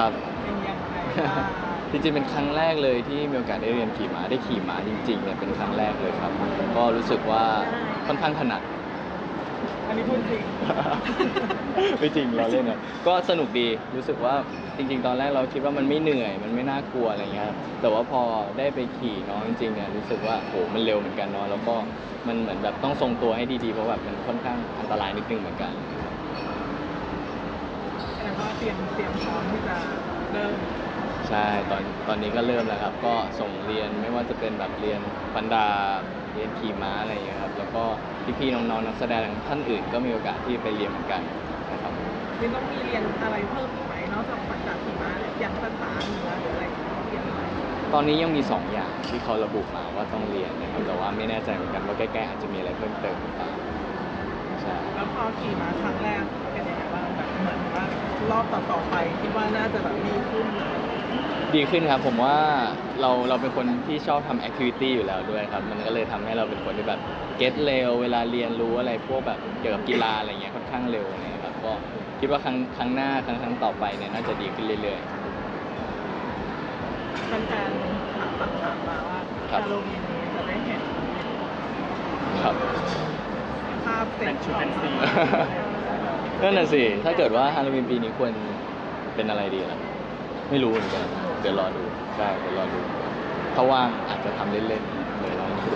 ครับ เป็นยังไงบ้างจริงๆเป็นครั้งแรกเลยที่มีโอกาสได้เรียนขี่ม้าได้ขี่ม้าจริงๆเนี่ยเป็นครั้งแรกเลยครับ ก็รู้สึกว่าค่อนข้างถนัด อันนี้พูดจริง ไม่จริงเราเล่นอะก็สนุกดีรู้สึกว่าจริง ๆ ตอนแรกเราคิดว่ามันไม่เหนื่อย มันไม่น่ากลัวอะไรเงี้ยครับแต่ว่าพอได้ไปขี่น้องจริงๆเนี่ยรู้สึกว่าโหมันเร็วเหมือนกันเนาะแล้วก็มันเหมือนแบบต้องทรงตัวให้ดีๆเพราะแบบมันค่อนข้างอันตรายนิดนึงเหมือนกัน แสดงว่าเตรียมเตรียมพร้อมที่จะเริ่มใช่ตอนตอนนี้ก็เริ่มแล้วครับ ก็ส่งเรียนไม่ว่าจะเป็นแบบเรียนฟันดาเรียนขี่ม้าอะไรอย่างเงี้ยครับ แล้วก็พี่ๆน้องๆนักแสดงท่านอื่น ก็มีโอกาสที่ไปเรียนเหมือนกันนะครับนี่ต้องมีเรียนอะไรเพิ่มอีกไหมนอกจากภาษาขี่ม้าอย่างภาษาเหนือหรืออะไรต้องเรียนอะไรตอนนี้ยังมีสองอย่างที่เขาระบุมาว่าต้องเรียนนะครับแต่ว่าไม่แน่ใจเหมือนกันว่าใกล้ๆอาจจะมีอะไรเพิ่มเติมหรือเปล่าใช่แล้วพอขี่ม้าครั้งแรก เป็นยังไงบ้างแบบเหมือนว่ารอบต่อๆไปคิดว่าน่าจะแบบดีขึ้นเลยดีขึ้นครับ ผมว่าเราเราเป็นคนที่ชอบทำแอคทิวิตี้อยู่แล้วด้วยครับ มันก็เลยทำให้เราเป็นคนที่แบบเก็ตเร็ว เวลาเรียนรู้อะไรพวกแบบเกี่ยวกับกีฬาอะไรเงี้ยค่อนข้างเร็วอะไรเงี้ยครับก็คิดว่าครั้งครั้งหน้าครั้งครั้งต่อไปเนี่ยน่าจะดีขึ้นเรื่อย แฟนๆถามฝากถามมาว่าครับ ฮาโลวีนนี้จะได้เห็นๆครับ ภาพเซ็ตชุดแฟนซี นั่นน่ะสิ ถ้าเกิดว่าฮาโลวีนปีนี้ควรเป็นอะไรดีล่ะ ไม่รู้เหมือนกัน เดี๋ยวรอดู ใช่ เดี๋ยวรอดู ถ้าว่างอาจจะทำเล่นๆเดี๋ยวลองดู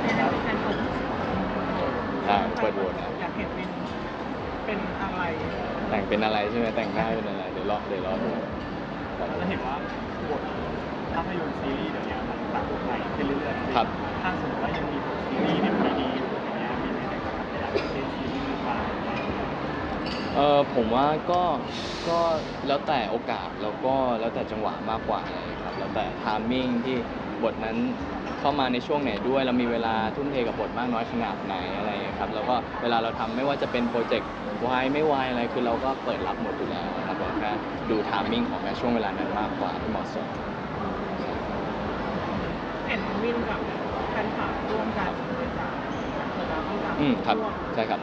แฟนๆผมใช่เปิดโหวตนะ อยากเห็นเป็นเป็นอะไรแต่งเป็นอะไรใช่ไหมแต่งหน้าเป็นอะไร เดี๋ยวรอเดี๋ยวรอดูครับเราจะเห็นว่าบทภาพยนตร์ซีรีส์เดี๋ยวนี้มันปรับใหม่ขึ้นเรื่อยๆครับ ถ้าสมมติว่ายังมีบทซีรีส์ในปีนี้อยู่อย่างเงี้ยมีในการพัฒนาเป็นซีรีส์หรือเปล่า เออผมว่าก็ก็แล้วแต่โอกาสแล้วก็แล้วแต่จังหวะมากกว่าอะไรครับแล้วแต่ทามมิ่งที่บทนั้นเข้ามาในช่วงไหนด้วย เรามีเวลาทุ่มเทกับบทมากน้อยขนาดไหนอะไรอย่างเงี้ยครับแล้วก็เวลาเราทำไม่ว่าจะเป็นโปรเจกต์วายไม่วายอะไรคือเราก็เปิดรับหมดอยู่แล้วนะครับเราแค่ดูทามมิ่งของในช่วงเวลานั้นมากกว่าที่เหมาะสมเห็นวินกับแฟนคลับร่วมกันบริจาคเปิดรับบริจาคอืมครับวใช่ครับ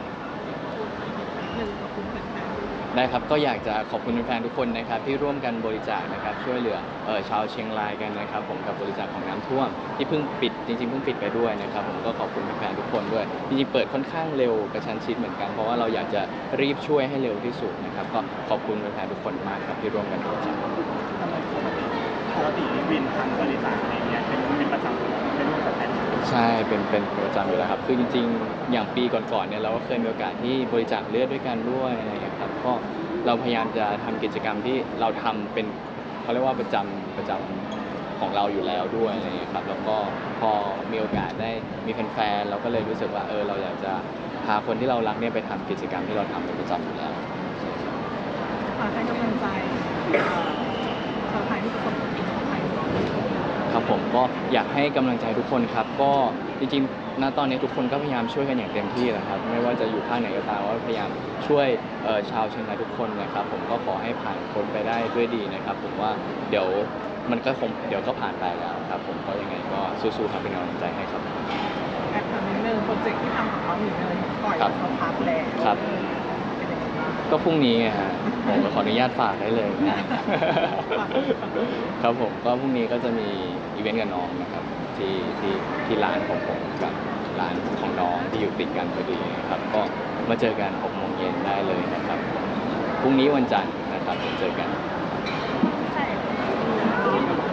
นิดนึงขอบคุณแฟน ได้ครับก็อยากจะขอบคุณแฟนๆทุกคนนะครับที่ร่วมกันบริจาคนะครับช่วยเหลือเออชาวเชียงรายกันนะครับ ผมกับบริจาคของน้ำท่วม ที่เพิ่งปิดจริงๆเพิ่งปิดไปด้วยนะครับ ผมก็ขอบคุณแฟนๆทุกคนด้วยจริงๆเปิดค่อนข้างเร็วกระชั้นชิดเหมือนกันเพราะว่าเราอยากจะรีบช่วยให้เร็วที่สุดนะครับก็ขอบคุณแฟนๆทุกคนมากครับที่ร่วมกันบริจาคปกติวินทำบริษัทอะไรเงี้ยเป็นเป็นประจำอยู่แล้วเป็นร่วมกับแฟนคลับใช่เป็นเป็นประจำอยู่แล้วครับคือจริง ๆ อย่างปีก่อนๆเนี่ยเราก็เคยมีโอกาสที่บริจาคเลือดด้วยกันด้วยอะไรอย่างเงี้ยครับ ก็เราพยายามจะทำกิจกรรมที่เราทำเป็นเขาเรียกว่าประจำประจำของเราอยู่แล้วด้วยอะไรอย่างเงี้ยครับแล้วก็พอมีโอกาสได้มีแฟนๆเราก็เลยรู้สึกว่าเออเราอยากจะพาคนที่เรารักเนี่ยไปทำกิจกรรมที่เราทำเป็นประจำอยู่แล้วๆฝากให้กำลังใจเอ่อชาวไทยที่ประสบอุบัติเหตุของไทยด้วยครับผมก็อยากให้กำลังใจทุกคนครับ ก็จริงๆ ณตอนนี้ทุกคนก็พยายามช่วยกันอย่างเต็มที่นะครับ ไม่ว่าจะอยู่ภาคไหนก็ตามว่าพยายามช่วยเอ่อชาวเชียงรายทุกคนนะครับ ผมก็ขอให้ผ่านพ้นไปได้ด้วยดีนะครับ ผมว่าเดี๋ยวมันก็คงเดี๋ยวก็ผ่านไปแล้วครับ ผมก็ยังไงก็สู้ๆครับเป็นกำลังใจให้ครับแอบถามนิดนึงโปรเจกต์ที่ทำกับเขาหนีเลยปล่อยครับเขาพักแล้วครับ ก็พรุ่งนี้ไงฮะผมก็ขออนุญาตฝากได้เลยนะฝากครับผมก็พรุ่งนี้ก็จะมีอีเวนต์กับน้องนะครับ ที่ที่ที่ร้านของผมกับร้านของน้องที่อยู่ติดกันพอดีนะครับ ก็มาเจอกัน6โมงเย็นได้เลยนะครับพรุ่งนี้วันจันทร์นะครับเจอกันใช่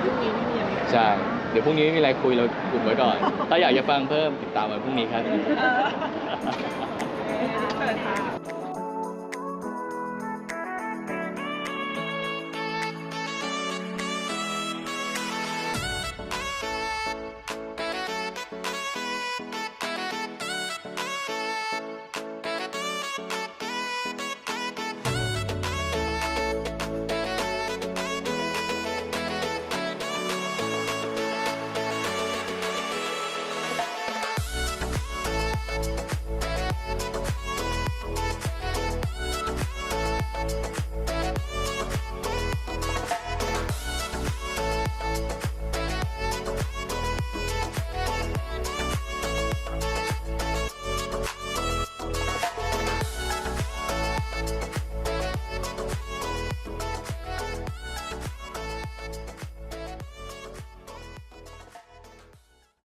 พรุ่งนี้ไม่มีอะไรใช่เดี๋ยวพรุ่งนี้ไม่มีอะไรคุยเรากลุ่มไว้ก่อน ถ้าอยากจะฟังเพิ่มติดตามวันพรุ่งนี้ครับเออ